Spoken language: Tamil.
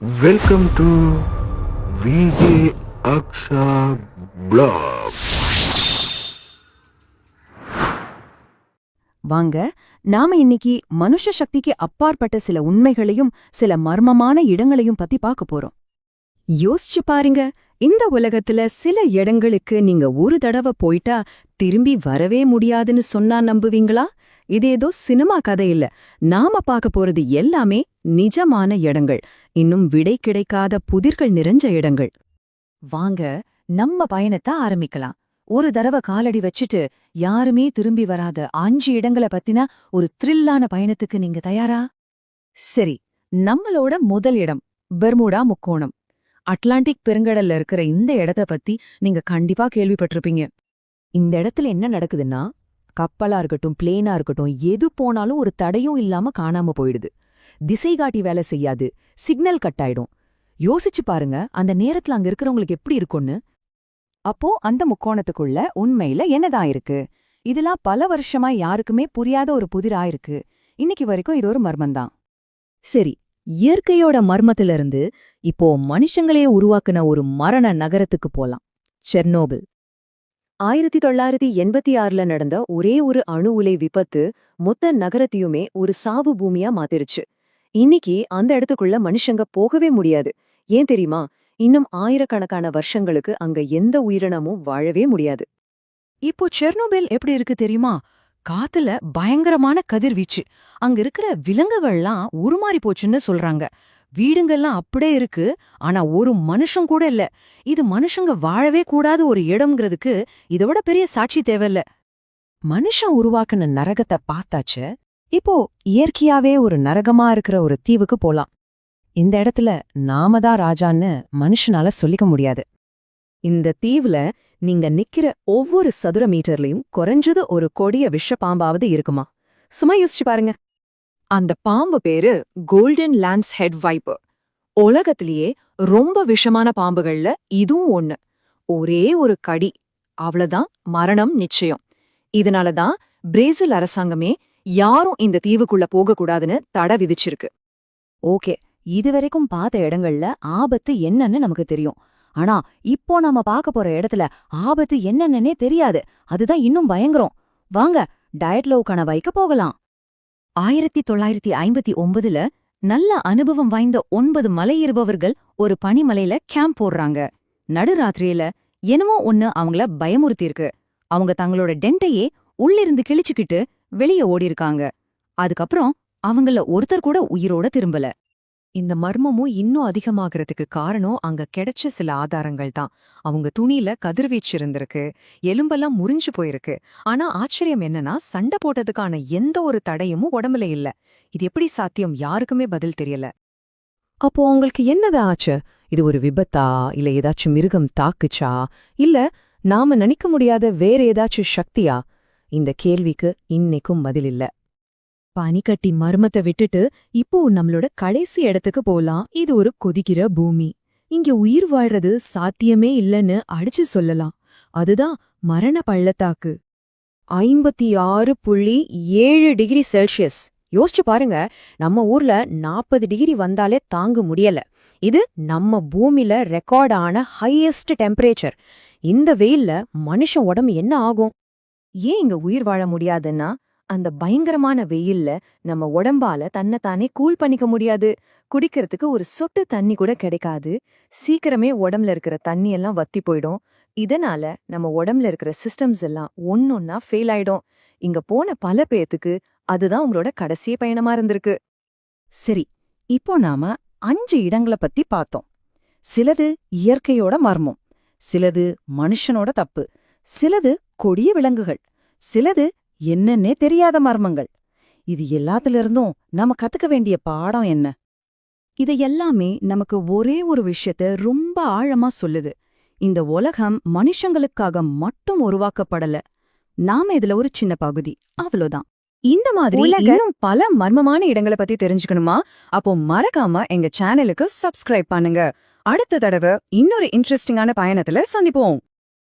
Welcome to VJ Aksha blog வாங்க நாம இன்னைக்கு மனுஷ சக்திக்கு அப்பாற்பட்ட சில உண்மைகளையும் சில மர்மமான இடங்களையும் பத்தி பார்க்க போறோம். யோசிச்சு பாருங்க இந்த உலகத்துல சில இடங்களுக்கு நீங்க ஒரு தடவை போயிட்டா திரும்பி வரவே முடியாதுன்னு சொன்னா நம்புவீங்களா? இது ஏதோ சினிமா கதை இல்ல. நாம பார்க்க போறது எல்லாமே நிஜமான இடங்கள். இன்னும் விடை கிடைக்காத புதிர்கள் நிறைஞ்ச இடங்கள். வாங்க நம்ம பயணத்தை ஆரம்பிக்கலாம். ஒரு தடவை காலடி வச்சுட்டு யாருமே திரும்பி வராத அஞ்சு இடங்களை பத்தின ஒரு த்ரில்லான பயணத்துக்கு நீங்க தயாரா? சரி நம்மளோட முதல் இடம் பெர்முடா முக்கோணம். அட்லாண்டிக் பெருங்கடல்ல இருக்கிற இந்த இடத்த பத்தி நீங்க கண்டிப்பா கேள்விப்பட்டிருப்பீங்க. இந்த இடத்துல என்ன நடக்குதுன்னா கப்பலா இருக்கட்டும் பிளேனா இருக்கட்டும் எது போனாலும் ஒரு தடையும் இல்லாம காணாம போயிடுது. திசை காட்டி வேலை செய்யாது. சிக்னல் கட் ஆயிடும். யோசிச்சு பாருங்க அந்த நேரத்துல அங்க இருக்கிறவங்களுக்கு எப்படி இருக்கும்னு? அப்போ அந்த முக்கோணத்துக்குள்ள உண்மையில என்னதான் இருக்கு? இதெல்லாம் பல வருஷமா யாருக்குமே புரியாத ஒரு புதிரா இருக்கு. இன்னைக்கு வரைக்கும் இது ஒரு மர்மம்தான். சரி இயற்கையோட மர்மத்திலிருந்து இப்போ மனுஷங்களே உருவாக்குன ஒரு மரண நகரத்துக்கு போலாம். செர்னோபில். ஆயிரத்தி தொள்ளாயிரத்தி எண்பத்தி ஆறுல நடந்த ஒரே ஒரு அணு உலை விபத்து மொத்த நகரத்தையுமே ஒரு சாவு பூமியா மாத்திருச்சு. இன்னைக்கு அந்த இடத்துக்குள்ள மனுஷங்க போகவே முடியாது. ஏன் தெரியுமா? இன்னும் ஆயிரக்கணக்கான வருஷங்களுக்கு அங்க எந்த உயிரினமும் வாழவே முடியாது. இப்போ செர்னோபில் எப்படி இருக்கு தெரியுமா? காத்துல பயங்கரமான கதிர்வீச்சு. அங்க இருக்கிற விலங்குகள்லாம் உருமாறி போச்சுன்னு சொல்றாங்க. வீடுங்கெல்லாம் அப்படியே இருக்கு. ஆனா ஒரு மனுஷன் கூட இல்ல. இது மனுஷங்க வாழவே கூடாத ஒரு இடம்ங்கிறதுக்கு இதோட பெரிய சாட்சி தேவையில்ல. மனுஷன் உருவாக்குன நரகத்தை பார்த்தாச்சு. இப்போ இயற்கையாவே ஒரு நரகமா இருக்கிற ஒரு தீவுக்கு போலாம். இந்த இடத்துல நாம தான் ராஜான்னு மனுஷனால சொல்லிக்க முடியாது. இந்த தீவுல நீங்க நிக்கிற ஒவ்வொரு சதுர மீட்டர்லயும் குறைஞ்சது ஒரு கொடிய விஷ பாம்பாவது இருக்குமா? சும்மா யோசிச்சு பாருங்க. அந்த பாம்பு பேரு கோல்டன் லான்ஸ் ஹெட் வைப்பர் உலகத்திலேயே ரொம்ப விஷமான பாம்புகள்ல இதுவும் ஒண்ணு. ஒரே ஒரு கடி. அவ்வளவுதான் மரணம் நிச்சயம். இதனாலதான் பிரேசில் அரசாங்கமே யாரும் இந்த தீவுக்குள்ள போகக்கூடாதுன்னு தடை விதிச்சிருக்கு. ஓகே இதுவரைக்கும் பார்த்த இடங்கள்ல ஆபத்து என்னன்னு நமக்கு தெரியும். ஆனா இப்போ நாம பார்க்க போற இடத்துல ஆபத்து என்னன்னே தெரியாது. அதுதான் இன்னும் பயங்கரம். வாங்க டயட் லவ் வைக்க போகலாம். ஆயிரத்தி தொள்ளாயிரத்தி ஐம்பத்தி ஒன்பதுல நல்ல அனுபவம் வாய்ந்த ஒன்பது மலையேறுபவர்கள் ஒரு பனிமலையில கேம்ப் போடுறாங்க. நடுராத்திரியில என்னமோ ஒன்னு அவங்கள பயமுறுத்திருக்கு அவங்க தங்களோட டென்ட்டையே உள்ளிருந்து கிழிச்சுக்கிட்டு வெளிய ஓடிருக்காங்க அதுக்கப்புறம் அவங்கள ஒருத்தர் கூட உயிரோட திரும்பல. இந்த மர்மமும் இன்னும் அதிகமாகறதுக்கு காரணம் அங்க கிடைச்ச சில ஆதாரங்கள் தான். அவங்க துணியில கதிர்வீச்சு இருந்திருக்கு எலும்பெல்லாம் முறிஞ்சு போயிருக்கு. ஆனா ஆச்சரியம் என்னன்னா சண்டை போட்டதுக்கான எந்த ஒரு தடையுமும் உடம்புல இல்ல. இது எப்படி சாத்தியம் யாருக்குமே பதில் தெரியல. அப்போ உங்களுக்கு என்னது ஆச்சு? இது ஒரு விபத்தா? இல்ல ஏதாச்சும் மிருகம் தாக்குச்சா? இல்ல நாம நினைக்க முடியாத வேற ஏதாச்சும் சக்தியா? இந்த கேள்விக்கு இன்னைக்கும் பதில் இல்ல. பனிக்கட்டி மர்மத்தை விட்டுட்டு இப்போ நம்மளோட கடைசி இடத்துக்கு போலாம். இது ஒரு கொதிக்கிற பூமி. இங்க உயிர் வாழ்றது சாத்தியமே இல்லைன்னு அடிச்சு சொல்லலாம். அதுதான் மரண பள்ளத்தாக்கு. ஐம்பத்தி ஆறு புள்ளி ஏழு டிகிரி செல்சியஸ். யோசிச்சு பாருங்க நம்ம ஊர்ல நாற்பது டிகிரி வந்தாலே தாங்க முடியல. இது நம்ம பூமியில ரெக்கார்ட் ஆன ஹையஸ்ட் டெம்பரேச்சர் இந்த வெயில்ல மனுஷன் உடம்பு என்ன ஆகும்? ஏன் இங்க உயிர் வாழ முடியாதுன்னா? அந்த பயங்கரமான வெயில்ல நம்ம உடம்பால தன்னைத்தானே கூல் பண்ணிக்க முடியாது. குடிக்கிறதுக்கு ஒரு சொட்டு தண்ணி கூட கிடைக்காது. சீக்கிரமே உடம்புல இருக்கிற தண்ணி எல்லாம் வத்தி போயிடும். இதனால நம்ம உடம்புல இருக்கிற சிஸ்டம்ஸ் எல்லாம் ஒன்னொன்னா ஃபெயில் ஆயிடும். இங்க போன பல பேத்துக்கு அதுதான் உங்களோட கடைசி பயணமா இருந்திருக்கு. சரி இப்போ நாம அஞ்சு இடங்களை பத்தி பார்த்தோம். சிலது இயற்கையோட மர்மம் சிலது மனுஷனோட தப்பு சிலது கொடிய விலங்குகள் சிலது என்னன்னே தெரியாத மர்மங்கள். இது எல்லாத்திலிருந்தும் நாம கத்துக்க வேண்டிய பாடம் என்ன? இது எல்லாமே நமக்கு ஒரே ஒரு விஷயத்த ரொம்ப ஆழமா சொல்லுது. இந்த உலகம் மனுஷங்களுக்காக மட்டும் உருவாக்கப்படல. நாம இதுல ஒரு சின்ன பகுதி. அவ்வளவுதான் இந்த மாதிரி இன்னும் பல மர்மமான இடங்களை பத்தி தெரிஞ்சுக்கணுமா? அப்போ மறக்காம எங்க சேனலுக்கு சப்ஸ்கிரைப் பண்ணுங்க. அடுத்த தடவை இன்னொரு இன்ட்ரெஸ்டிங்கான பயணத்துல சந்திப்போம்.